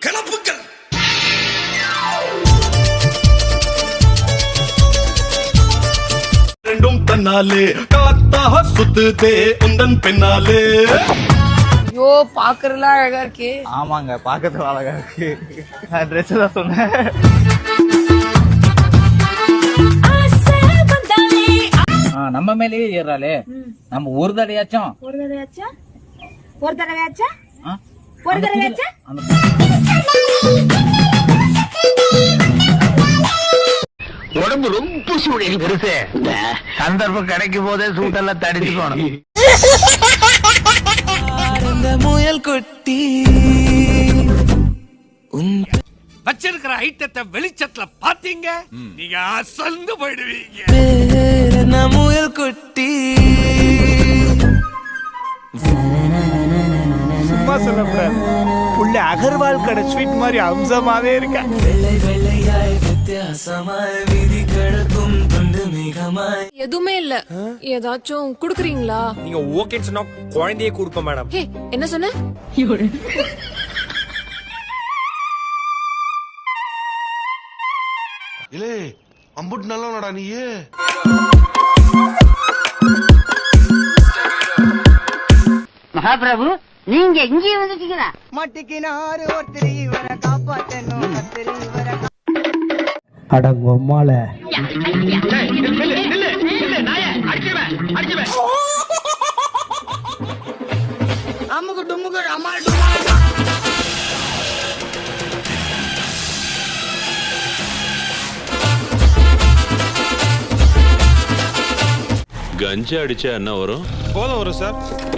கிளப்புக்கள் ரெண்டும் தன்னாலே காத்தாக சுத்துதே உந்தன் பின்னாலே. ஐயோ பாக்குறதுலாம் அழகா இருக்கே. ஆமாங்க பார்க்கறதுக்கு அழகா இருக்கு. நான் ட்ரெஸ் தான் சொன்னேன். ஆ, நம்ம மேலேயே ஏறாளே நம்ம ஒரு தடையாச்சும் ஒரு தடவையாச்சா? ஒரு தடவையாச்சா? ஆ, ஒரு உடம்பு ரொம்ப சூடு பெருசு. சந்தர்ப்பம் கிடைக்கும் போதே சூட்டெல்லாம் தடிச்சுக்கணும் வச்சிருக்கிற ஐட்டத்தை வெளிச்சத்துல பாத்தீங்க நீங்க அசந்து போயிடுவீங்க. சும்மா சொல்லக்கூடாது. புள்ள அகர்வால் கடை ஸ்வீட் மாதிரி அம்சமாவே இருக்க? எதுவுமே இல்ல. ஏதாச்சும் குடுக்குறீங்களா? நீங்க ஓகேன்னு சொன்னா குழந்தையே கொடுப்போம் மேடம். ஹே என்ன சொன்ன? இல்லே அம்புட்டு நல்லவனடா நீயே. மகாபிரபு நீங்க இங்கேயே வந்துட்டீங்களா மாட்டிக்கினாரு ஒருத்தர் இவரை காப்பாத்தணும். கத்திரி இவரை அடங்கொம்மால கஞ்சா அடிச்சா என்ன வரும்? போதும் வரும் சார்.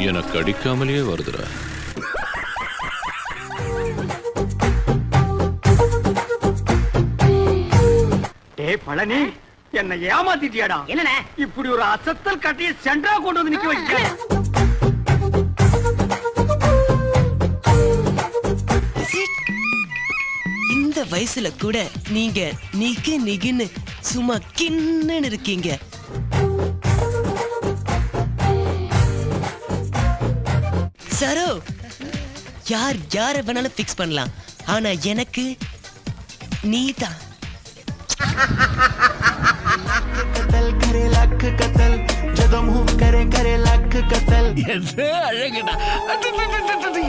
எனக்கு அடிக்காமலேயே வருதுடா. டேய் பழனி என்ன ஏமாத்திட்டியாடா? என்னண்ணே? இப்படி ஒரு அசத்தல் கட்டிய சென்டரா கொண்டு வந்து நிக்க வைக்க. இந்த வயசுல கூட நீங்க நிகு நிகுன்னு சும்மா கின்னு இருக்கீங்க. சரோ யார் யாரை வேணாலும் ஃபிக்ஸ் பண்ணலாம். ஆனா எனக்கு நீ தான் கத்தல் கரே லக்கு கத்தல். ஜதோ மூவ் கரே கரே லக்கு கத்தல். எது அழகுடா?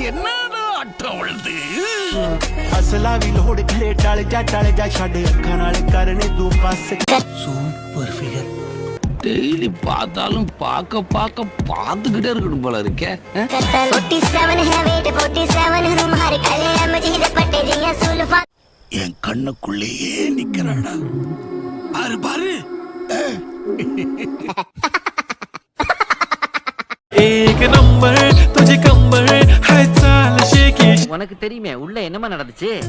என்னடா அட்டவளுது அசலா வி லோடு கரே டாள ஜா டாள ஜா சூப்பர் ஃபிகர் டெய்லி பார்த்தாலும் பார்க்க பார்க்க பார்த்துக்கிட்டே இருக்கணும் போல இருக்க. என் கண்ணுக்குள்ளேயே நிக்கிறாடா. பாரு. பாரு உனக்கு தெரியுமே உள்ள என்னமா நடந்துச்சு?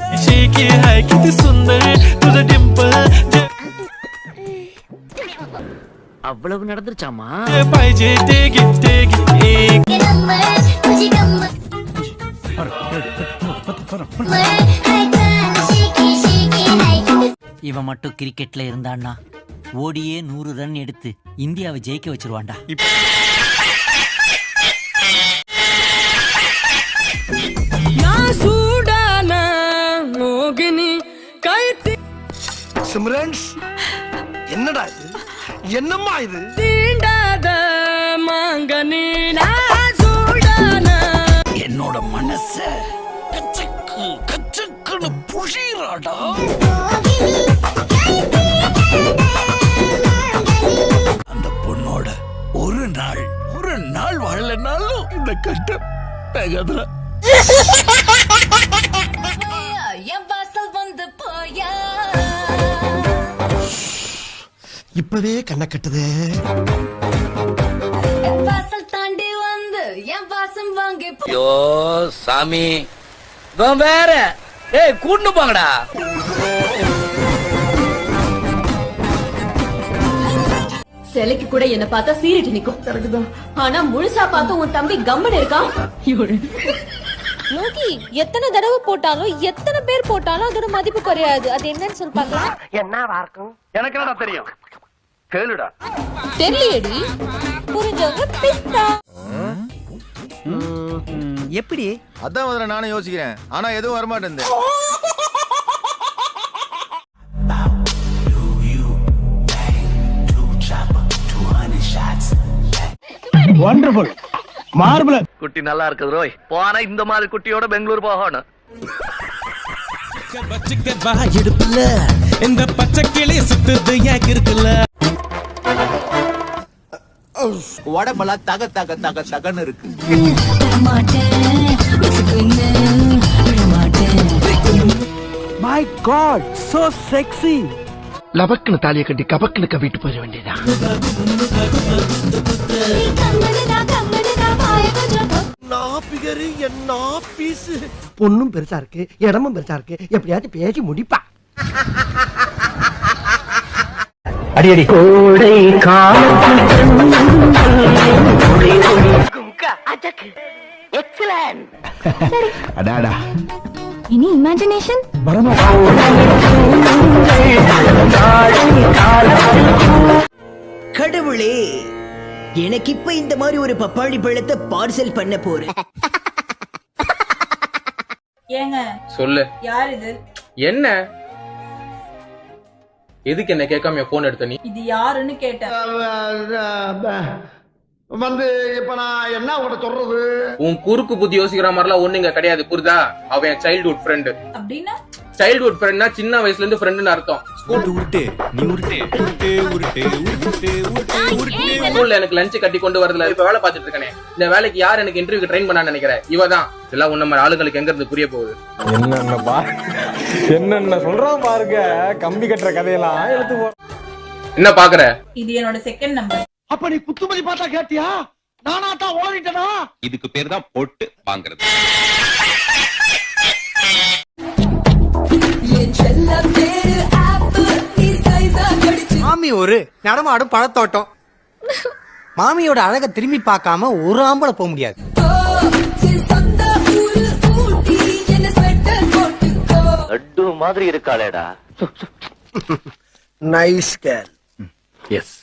அவ்வளவு நடந்துருச்சாமா? இவன் மட்டும் கிரிக்கெட்ல இருந்தான்னா ஓடியே நூறு ரன் எடுத்து இந்தியாவை ஜெயிக்க வச்சிருவான்டா. சிம்ரன்ஸ் என்னடா என்னம்மா இது? தீண்டாத மாங்கனி சூடான. என்னோட மனச கச்சக்கு கச்சக்குன்னு புழியறாடா. அந்த பொண்ணோட ஒரு நாள் ஒரு நாள் வாழலைனாலும் இந்த கட்டம் தகதா இப்பவே கண்ணை கட்டுதே. வாசல் தாண்டி வந்து என் வாசம் வாங்கி ஐயோ சாமி. இவன் வேற. ஏய் கூட்டு போங்கடா. சிலைக்கு கூட என்ன பார்த்தா சீரிட்டு நிக்கும். ஆனா முழுசா பார்த்து உன் தம்பி கம்மன் இருக்கான். லோகி எத்தனை தடவை போட்டாலும் எத்தனை பேர் போட்டாலும் அதோட மதிப்பு குறையாது. அது என்னன்னு சொல்லி பார்க்கலாம். எனக்கு என்னடா தெரியும்? கேளுடா. தெரியலடி. புரிஞ்சவங்க பிஸ்தா எப்படி? அதான் முதல்ல நானும் யோசிக்கிறேன். ஆனா எதுவும் வரமாட்டேன் வண்டர்ஃபுல் மார்பிள் குட்டி நல்லா இருக்குது ரோய். போனா இந்த மாதிரி குட்டியோட பெங்களூர் போகணும். இந்த பச்சை கிளி சுத்துது ஏன் இருக்குல்ல உடம்பெல்லாம் தக தக தக தகன்னு இருக்கு. மை காட் சோ செக்ஸி லபக்குன்னு தாலியை கட்டி கபக்குன்னு கவிட்டு போயிட வேண்டியதான் பொண்ணும் பெருசா இருக்கு இடமும் பெருசா இருக்கு. எப்படியாச்சும் பேசி முடிப்பா. அடியடி கோடை அடாடா இனி இமேஜினேஷன் கடவுளே எனக்கு இப்ப இந்த மாதிரி ஒரு பப்பாளி பழத்தை பார்சல் பண்ண போறேன் ஏங்க சொல்லு. யார் இது? என்ன? எதுக்கு என்ன கேட்காம போன் எடுத்த நீ? இது யாருன்னு கேட்டேன் வந்து இப்ப நான் என்ன உங்கள்ட்ட சொல்றது? உன் குறுக்கு புத்தி யோசிக்கிற மாதிரிலாம் ஒண்ணு இங்க கிடையாது புரிதா? அவன் என் சைல்ட்ஹுட் ஃப்ரெண்டு அப்படின்னா சைல்ட்ஹுட் ஃப்ரெண்ட்னா சின்ன வயசுல இருந்து ஃப்ரெண்டுன்னு அர்த்தம் ஸ்கூல்ல எனக்கு லஞ்ச் கட்டி கொண்டு வரதுல இப்ப வேலை பார்த்துட்டு இருக்கனே. இந்த வேலைக்கு யார் எனக்கு இன்டர்வியூக்கு ட்ரெயின் பண்ணான்னு நினைக்கிறேன்? இவ தான் இதெல்லாம் உன்ன மாதிரி ஆளுங்களுக்கு எங்க இருந்து புரிய போகுது? என்னென்ன பா என்னென்ன சொல்றான் பாருங்க கம்பி கட்டுற கதையெல்லாம் எடுத்து போ என்ன பாக்குற? இது என்னோட செகண்ட் நம்பர் அப்ப நீ குத்துமதி பார்த்தா கேட்டியா? நானா தான் ஓடிட்டனா? இதுக்கு பேர் தான் பொட்டு வாங்குறது. மாமி ஒரு நடமாடும் பழத்தோட்டம். மாமியோட அழக திரும்பி பார்க்காம ஒரு ஆம்பளை போக முடியாது. லட்டு மாதிரி இருக்காளேடா. நைஸ் கேர் எஸ்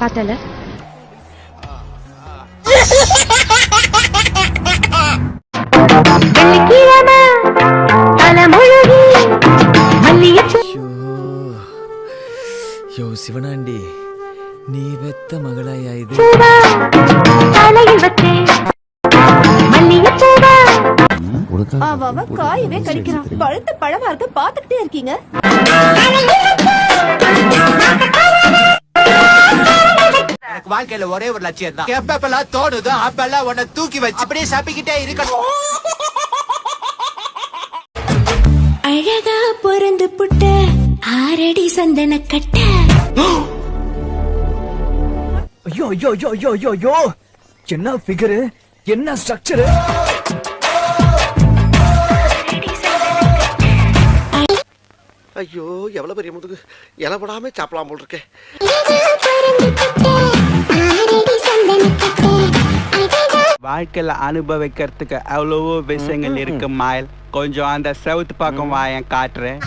பார்த்தல யோ சிவனாண்டி நீ வெத்த மகளாயா இது? காயவே கடிக்கிறான் பழுத்த பழமா இருக்க பாத்துக்கிட்டே இருக்கீங்க. வாழ்க்கையில ஒரே ஒரு லட்சியம் தான் எப்பப்பெல்லாம் தோணுதோ அப்பெல்லாம் உன்னை தூக்கி வச்சு அப்படியே சப்பிக்கிட்டே இருக்கணும். அழகா பிறந்து புட்ட ஆரடி சந்தன கட்ட. ஐயோ ஐயோ ஐயோ ஐயோ ஐயோ ஐயோ. என்ன ஃபிகரு என்ன ஸ்ட்ரக்சரு ஐயோ எவ்வளவு பெரிய முதுகு. இலப்படாம சாப்பிடலாம் போல் இருக்கேன் வாழ்க்கையில அனுபவிக்கிறதுக்கு அவ்வளவோ விஷயங்கள் இருக்கு மாயல். கொஞ்சம் அந்த செவுத்து பக்கம் வாயன் காட்டுறேன்.